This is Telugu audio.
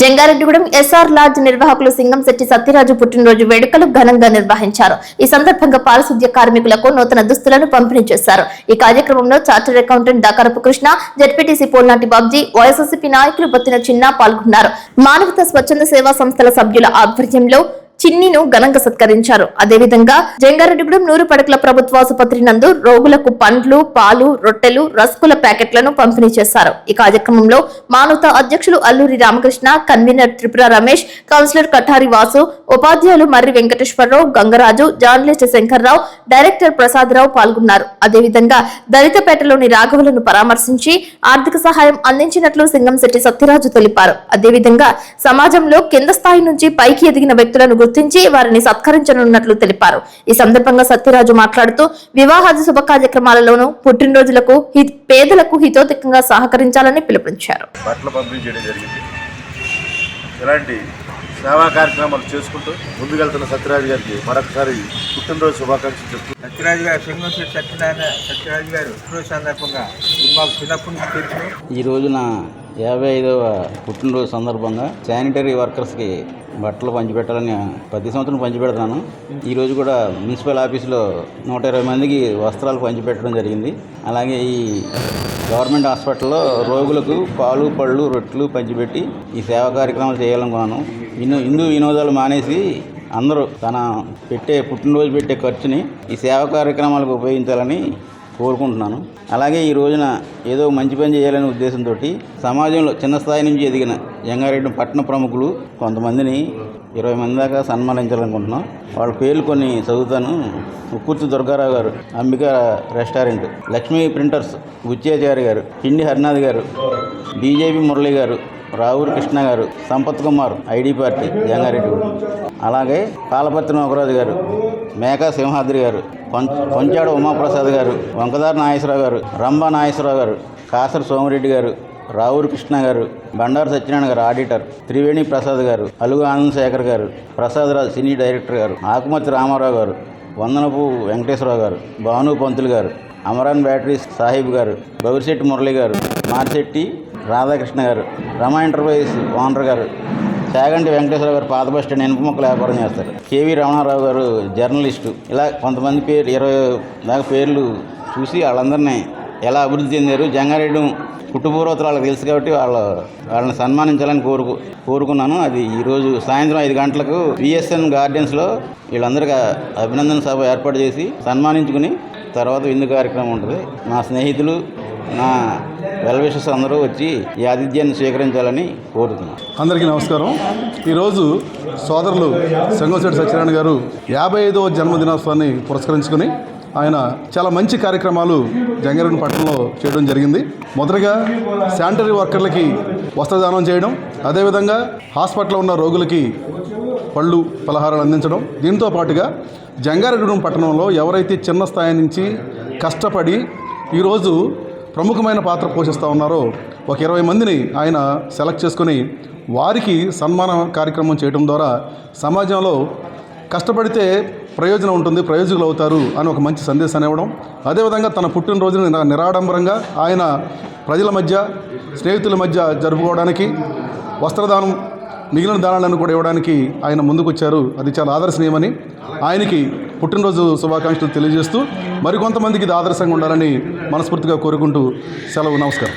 జంగారెడ్డిగూడెం ఎస్ఆర్ లాడ్జ్ నిర్వాహకులు సింగంశెట్టి సత్యరాజు పుట్టినరోజు వేడుకలు ఘనంగా నిర్వహించారు. ఈ సందర్భంగా పారిశుద్ధ్య కార్మికులకు నూతన దుస్తులను పంపిణీ చేశారు. ఈ కార్యక్రమంలో chartered accountant Dakarapu Krishna ZPTC Polnati Babji YSRCP నాయకులు బొత్తిన చిన్న పాల్గొన్నారు. మానవత స్వచ్ఛంద సేవా సంస్థల సభ్యుల ఆధ్వర్యంలో చిన్నిను ఘనంగా సత్కరించారు. అదేవిధంగా జంగారెడ్డిగూడెం నూరు పడకల ప్రభుత్వాసుపత్రి నందు రోగులకు పండ్లు పాలు రొట్టెలు రస్కుల ప్యాకెట్లను పంపిణీ చేశారు. ఈ కార్యక్రమంలో మానవత అధ్యక్షులు అల్లూరి రామకృష్ణ కన్వీనర్ త్రిపుర రమేష్ కౌన్సిలర్ కఠారి వాసు ఉపాధ్యాయులు మర్రి వెంకటేశ్వరరావు గంగరాజు జర్నలిస్ట్ శంకర్రావు డైరెక్టర్ ప్రసాదరావు పాల్గొన్నారు. అదేవిధంగా దళితపేటలోని రాఘవులను పరామర్శించి ఆర్థిక సహాయం అందించినట్లు సింగంశెట్టి సత్యరాజు తెలిపారు. అదేవిధంగా సమాజంలో కింద స్థాయి నుంచి పైకి ఎదిగిన వ్యక్తులను గుర్తించి వారిని సత్కరించనున్నట్లు తెలిపారు. ఈ సందర్భంగా సత్యరాజు మాట్లాడుతూ వివాహాది శుభ కార్యక్రమాలలోనూ పుట్టినరోజులకు హి- పేదలకు హితోధికంగా సహకరించాలని పిలుపునిచ్చారు. ఇలాంటి సేవా కార్యక్రమాలు చేసుకుంటూ ముందుకెళ్తున్న సత్యరాజు గారికి మరొకసారి పుట్టినరోజు శుభాకాంక్షలు చెప్తూ సత్యరాజు గారు సింగంశెట్టి సత్యనారాయణ సత్యరాజు గారు పుట్టినరోజు సందర్భంగా ఈ రోజున యాభై ఐదవ పుట్టినరోజు సందర్భంగా శానిటరీ వర్కర్స్కి బట్టలు పంచిపెట్టాలని ప్రతి సంవత్సరం పంచిపెడతాను. ఈరోజు కూడా మున్సిపల్ ఆఫీసులో నూట ఇరవై మందికి వస్త్రాలు పంచిపెట్టడం జరిగింది. అలాగే ఈ గవర్నమెంట్ హాస్పిటల్లో రోగులకు పాలు పళ్ళు రొట్టెలు పంచిపెట్టి ఈ సేవా కార్యక్రమాలు చేయాలనుకున్నాను. ఇన్నో హిందూ వినోదాలు మానేసి అందరూ తన పెట్టే పుట్టినరోజు పెట్టే ఖర్చుని ఈ సేవా కార్యక్రమాలకు ఉపయోగించాలని కోరుకుంటున్నాను. అలాగే ఈ రోజున ఏదో మంచి పని చేయాలనే ఉద్దేశంతో సమాజంలో చిన్న స్థాయి నుంచి ఎదిగిన జంగారెడ్డి పట్టణ ప్రముఖులు కొంతమందిని ఇరవై మంది దాకా సన్మానించాలనుకుంటున్నాం. వాళ్ళ పేర్లు కొన్ని చదువుతాను. ఉక్కుర్తి దుర్గారావు గారు అంబిక రెస్టారెంట్ లక్ష్మీ ప్రింటర్స్ బుచ్చాచారి గారు పిండి హరినాథ్ గారు బీజేపీ మురళి గారు రావూరు కృష్ణ గారు సంపత్ కుమార్ ఐడి పార్టీ జంగారెడ్డి అలాగే కాలపత్రి నోకరాజు గారు మేకా సింహాద్రి గారు కొం- కొంచాడ ఉమాప్రసాద్ గారు వంకదార నాగేశ్వరరావు గారు రంభా నాగేశ్వరరావు గారు కాసర సోమిరెడ్డి గారు రావూరు కృష్ణ గారు బండారు సత్యనారాయణ గారు ఆడిటర్ త్రివేణి ప్రసాద్ గారు అలుగు ఆనంద్ శేఖర్ గారు ప్రసాద్ రాజు సినీ డైరెక్టర్ గారు ఆకుమతి రామారావు గారు వందనపు వెంకటేశ్వరరావు గారు భాను పంతులు గారు అమరాన్ బ్యాటరీస్ సాహిబ్ గారు గౌరిశెట్టి మురళి గారు మార్శెట్టి రాధాకృష్ణ గారు రమా ఎంటర్ప్రైజ్ ఓనర్ గారు. చాగంటి వెంకటేశ్వర గారు పాత బస్ స్టాండ్ ఇనుప మొక్కలు వ్యాపారం చేస్తారు. కేవీ రమణారావు గారు జర్నలిస్టు. ఇలా కొంతమంది పేరు ఇరవై దాకా పేర్లు చూసి వాళ్ళందరినీ ఎలా అభివృద్ధి చెందారు? జంగారెడ్డి పుట్టుపూర్వతలు వాళ్ళకి తెలుసు కాబట్టి వాళ్ళ వాళ్ళని సన్మానించాలని కోరుకు కోరుకున్నాను. అది ఈరోజు సాయంత్రం ఐదు గంటలకు విఎస్ఎన్ గార్డెన్స్లో వీళ్ళందరికీ అభినందన సభ ఏర్పాటు చేసి సన్మానించుకుని తర్వాత విందు కార్యక్రమం ఉంటుంది. నా స్నేహితులు నా వెల్విషస్ అందరూ వచ్చి ఈ ఆతిథ్యాన్ని స్వీకరించాలని కోరుతున్నాను అందరికీ నమస్కారం. ఈరోజు సోదరులు సంగంశెట్టి సత్యనారాయణ గారు యాభై ఐదవ జన్మదినోత్సవాన్ని పురస్కరించుకొని ఆయన చాలా మంచి కార్యక్రమాలు జంగారెడ్డి పట్టణంలో చేయడం జరిగింది. మొదటగా శానిటరీ వర్కర్లకి వస్త్రదానం చేయడం అదేవిధంగా హాస్పిటల్లో ఉన్న రోగులకి పళ్ళు పలహారాలు అందించడం. దీంతో పాటుగా జంగారెడ్డి పట్టణంలో ఎవరైతే చిన్న స్థాయి నుంచి కష్టపడి ఈరోజు ప్రముఖమైన పాత్ర పోషిస్తూ ఉన్నారో ఒక ఇరవై మందిని ఆయన సెలెక్ట్ చేసుకొని వారికి సన్మాన కార్యక్రమం చేయడం ద్వారా సమాజంలో కష్టపడితే ప్రయోజనం ఉంటుంది ప్రయోజకులు అవుతారు అని ఒక మంచి సందేశాన్ని ఇవ్వడం. అదేవిధంగా తన పుట్టినరోజుని నిరాడంబరంగా ఆయన ప్రజల మధ్య స్నేహితుల మధ్య జరుపుకోవడానికి వస్త్రదానం మిగిలిన దానాలను కూడా ఇవ్వడానికి ఆయన ముందుకొచ్చారు. అది చాలా ఆదర్శనీయమని ఆయనకి పుట్టినరోజు శుభాకాంక్షలు తెలియజేస్తూ మరికొంతమందికి ఇది ఆదర్శంగా ఉండాలని మనస్ఫూర్తిగా కోరుకుంటూ సెలవు నమస్కారం.